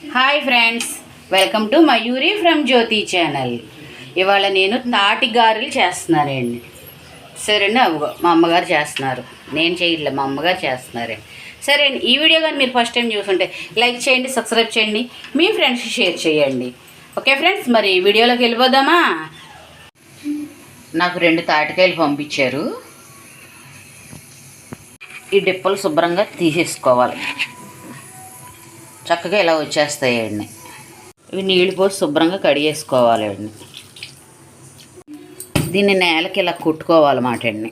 Hi friends welcome to Mayuri from Jyoti channel. ఇవాళ నేను తాటి గారెలు చేస్తున్నానండి. సరేనా? అవ్వగో మా అమ్మగారు చేస్తున్నారు. నేను చేయట్లేదు మా అమ్మగారు చేస్తున్నారండి సరే అండి ఈ వీడియో కానీ మీరు ఫస్ట్ టైం చూసుంటే లైక్ చేయండి సబ్స్క్రైబ్ చేయండి మీ ఫ్రెండ్స్కి షేర్ చేయండి. ఓకే ఫ్రెండ్స్ మరి వీడియోలోకి వెళ్ళిపోదామా? నాకు రెండు తాటికాయలు పంపించారు. ఈ డిప్పలు శుభ్రంగా తీసేసుకోవాలి. చక్కగా ఇలా వచ్చేస్తాయండి ఇవి నీళ్ళు పోసి శుభ్రంగా కడిగేసుకోవాలండి దీన్ని నేలకి ఇలా కుట్టుకోవాలన్నమాట అండి.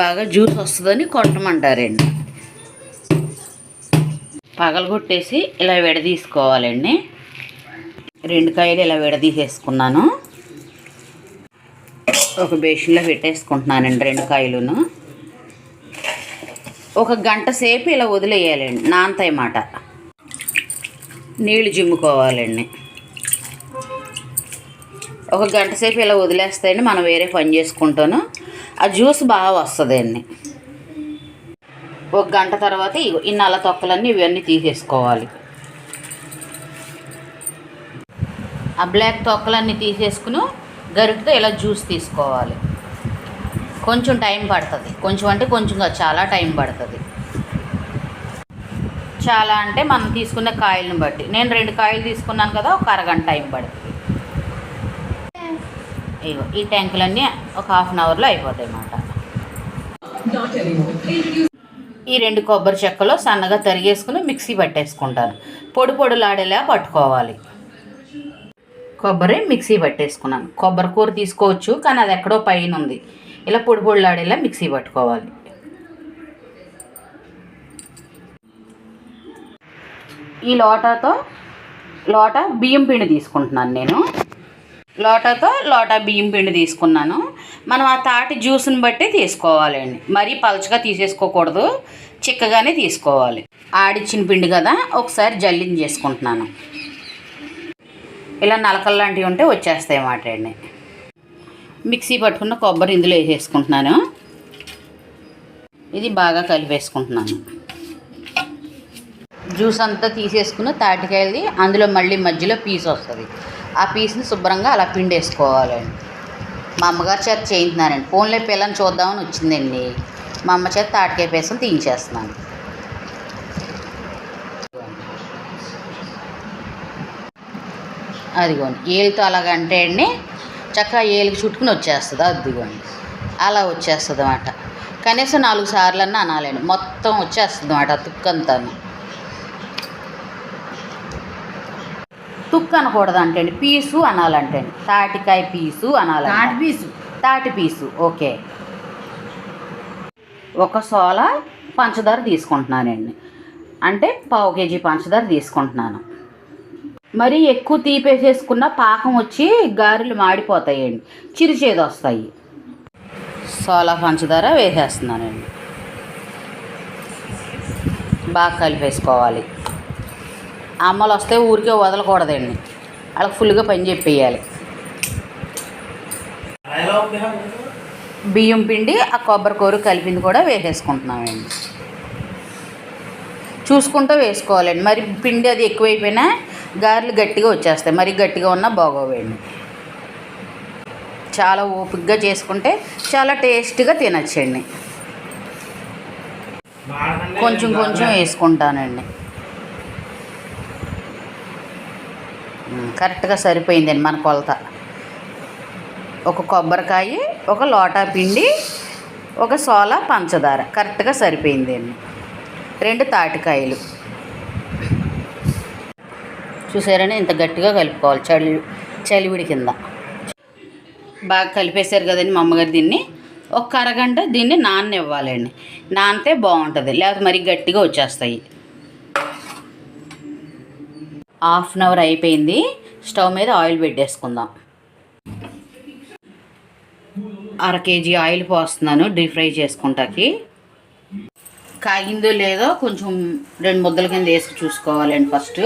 బాగా జ్యూస్ వస్తుందని కొట్టమంటారండి. పగలగొట్టేసి ఇలా విడదీసుకోవాలండి రెండు కాయలు ఇలా విడదీసేసుకున్నాను. ఒక బేషన్లో పెట్టేసుకుంటున్నానండి రెండు కాయలును. ఒక గంట సేపు ఇలా వదిలేయాలండి. నానతాయి మాట నీళ్ళు జిమ్ముకోవాలండి ఒక గంట సేపు ఇలా వదిలేస్తాయండి మనం వేరే పని చేసుకుంటాను. ఆ జ్యూస్ బాగా వస్తుందండి. ఒక గంట తర్వాత ఇగో ఈ నల్ల తొక్కలన్నీ ఇవన్నీ తీసేసుకోవాలి. ఆ బ్లాక్ తొక్కలన్నీ తీసేసుకుని గరిటతో ఇలా జ్యూస్ తీసుకోవాలి. కొంచెం టైం పడుతుంది. కొంచెం అంటే కొంచెం కాదు చాలా టైం పడుతుంది. చాలా అంటే మనం తీసుకున్న కాయలను బట్టి. నేను రెండు కాయలు తీసుకున్నాను కదా ఒక అరగంట టైం పడుతుంది. ఇగో ఈ ట్యాంకులన్నీ ఒక హాఫ్ అన్ అవర్లో అయిపోతాయి అన్నమాట. ఈ రెండు కొబ్బరి చెక్కలు సన్నగా తరిగేసుకుని మిక్సీ పట్టేసుకుంటాను. పొడి పొడులాడేలా పట్టుకోవాలి. కొబ్బరి మిక్సీ పట్టేసుకున్నాను. కొబ్బరి కూర తీసుకోవచ్చు కానీ అది ఎక్కడో పైన ఉంది ఇలా పొడి పొడిలాడేలా మిక్సీ పట్టుకోవాలి. ఈ లోటాతో లోట బియ్యం పిండి తీసుకుంటున్నాను నేను. లోటాతో లోటా బియ్యం పిండి తీసుకున్నాను. మనం ఆ తాటి జ్యూస్ని బట్టి తీసుకోవాలండి. మరీ పలచగా తీసేసుకోకూడదు. చిక్కగానే తీసుకోవాలి. ఆడిచ్చిన పిండి కదా ఒకసారి జల్లిని చేసుకుంటున్నాను ఇలా నలకలు లాంటివి ఉంటే వచ్చేస్తాయి అన్నమాట అండి మిక్సీ పట్టుకున్న కొబ్బరి ఇందులో వేసేసుకుంటున్నాను. ఇది బాగా కలిపేసుకుంటున్నాను. జ్యూస్ అంతా తీసేసుకుని తాటికాయలది అందులో మళ్ళీ మధ్యలో పీస్ వస్తుంది. ఆ పీస్ని శుభ్రంగా అలా పిండేసుకోవాలండి మా అమ్మగారు చేత చేయించున్నానండి ఫోన్లో పిల్లని చూద్దామని వచ్చిందండి. మా అమ్మ చేత తాటికాయ పీసం తీయించేస్తున్నాను. అదిగోండి. ఏళ్ళతో అలాగంటే అండి చక్కగా ఏలికి చుట్టుకుని వచ్చేస్తుంది? అదిగోండి. అలా వచ్చేస్తుంది అన్నమాట కనీసం నాలుగు సార్లన్నా అనాలండి. మొత్తం వచ్చేస్తుంది అన్నమాట తుక్కంతాను. తుక్కు అనకూడదు అంటే అండి పీసు అనాలంటే అండి తాటికాయ పీసు అనాలి తాటి పీసు. తాటి పీసు. ఓకే. ఒక సోల పంచదార తీసుకుంటున్నానండి. అంటే పావు కేజీ పంచదార తీసుకుంటున్నాను. మరీ ఎక్కువ తీపేసేసుకున్న పాకం వచ్చి గారెలు మాడిపోతాయండి. చిరిచేది వస్తాయి. సోలా పంచదార వేసేస్తున్నానండి. బాగా కలిపేసుకోవాలి. అమ్మలు వస్తే ఊరికే వదలకూడదండి. వాళ్ళకి ఫుల్గా పని చెప్పేయాలి. బియ్యం పిండి ఆ కొబ్బరి కూర కలిపింది కూడా వేసేసుకుంటున్నామండి. చూసుకుంటూ వేసుకోవాలండి. మరి పిండి అది ఎక్కువైపోయినా గారెలు గట్టిగా వచ్చేస్తాయి. మరి గట్టిగా ఉన్నా బాగోవేయండి. చాలా ఓపికగా చేసుకుంటే చాలా టేస్ట్గా తినచ్చండి. కొంచెం కొంచెం వేసుకుంటానండి. కరెక్ట్గా సరిపోయిందండి మన కొలత. ఒక కొబ్బరికాయ ఒక లోటా పిండి ఒక సోలా పంచదార. కరెక్ట్గా సరిపోయిందండి. రెండు తాటికాయలు. చూసారని ఇంత గట్టిగా కలుపుకోవాలి చలి చలివిడి కింద. బాగా కలిపేశారు కదండి మా అమ్మగారు దీన్ని. ఒక అరగంట దీన్ని నాననివ్వాలండి. నానితే బాగుంటుంది. లేకపోతే మరి గట్టిగా వచ్చేస్తాయి. హాఫ్ అన్ అవర్ అయిపోయింది. స్టవ్ మీద ఆయిల్ పెట్టేసుకుందాం. అర కేజీ ఆయిల్ పోస్తున్నాను డీప్ ఫ్రై చేసుకుంటాకి. కాగిందో లేదో కొంచెం రెండు ముద్దల కింద వేసి చూసుకోవాలండి ఫస్ట్.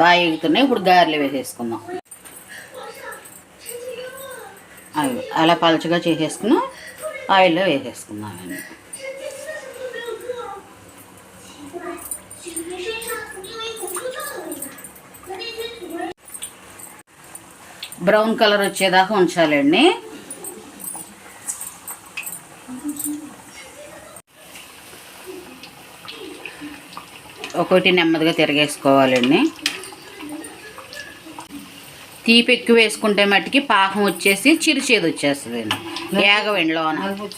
బాగా ఎగుతున్నాయి. ఇప్పుడు గారెలు వేసేసుకుందాం. అవి అలా పలచగా చేసేసుకున్నాం ఆయిల్లో వేసేసుకుందామండి బ్రౌన్ కలర్ వచ్చేదాకా ఉంచాలండి. ఒకటి నెమ్మదిగా తిరగేసుకోవాలండి. తీపి ఎక్కువ వేసుకుంటే మట్టుకి పాకం వచ్చేసి చిరుచేది వచ్చేస్తుందండి. ఏగవండి లోన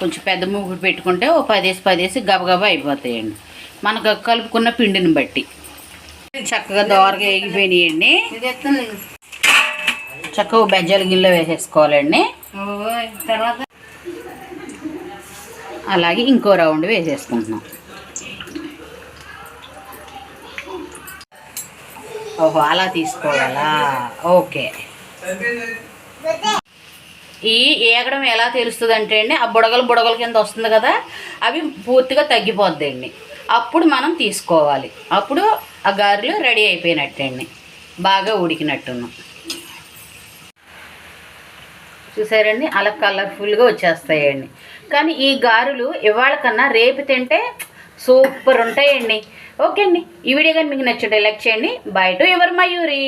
కొంచెం పెద్ద మూగుడు పెట్టుకుంటే ఓ పదేసి పదేసి గబగబా అయిపోతాయండి. మనకు కలుపుకున్న పిండిని బట్టి. చక్కగా దోరగా ఎగిపోయినాయండి చక్కగా బెజ్జల గిన్నెలో వేసేసుకోవాలండి. అలాగే ఇంకో రౌండ్ వేసేసుకుంటున్నాం. ఓహో అలా తీసుకోవాలా? ఓకే. ఈ ఏగడం ఎలా తెలుస్తుంది అంటే అండి ఆ బుడగలు బుడగల కింద వస్తుంది కదా అవి పూర్తిగా తగ్గిపోద్దండి అప్పుడు మనం తీసుకోవాలి. అప్పుడు ఆ గారెలు రెడీ అయిపోయినట్టండి బాగా ఉడికినట్టున్నాం చూసారండి? అలా కలర్ఫుల్గా వచ్చేస్తాయండి. కానీ ఈ గారెలు ఇవాళ కన్నా రేపు తింటే సూపర్ ఉంటాయండి. ఓకే అండి. ఈ వీడియో కానీ మీకు నచ్చుంటే లైక్ చేయండి. Bye to ever Mayuri.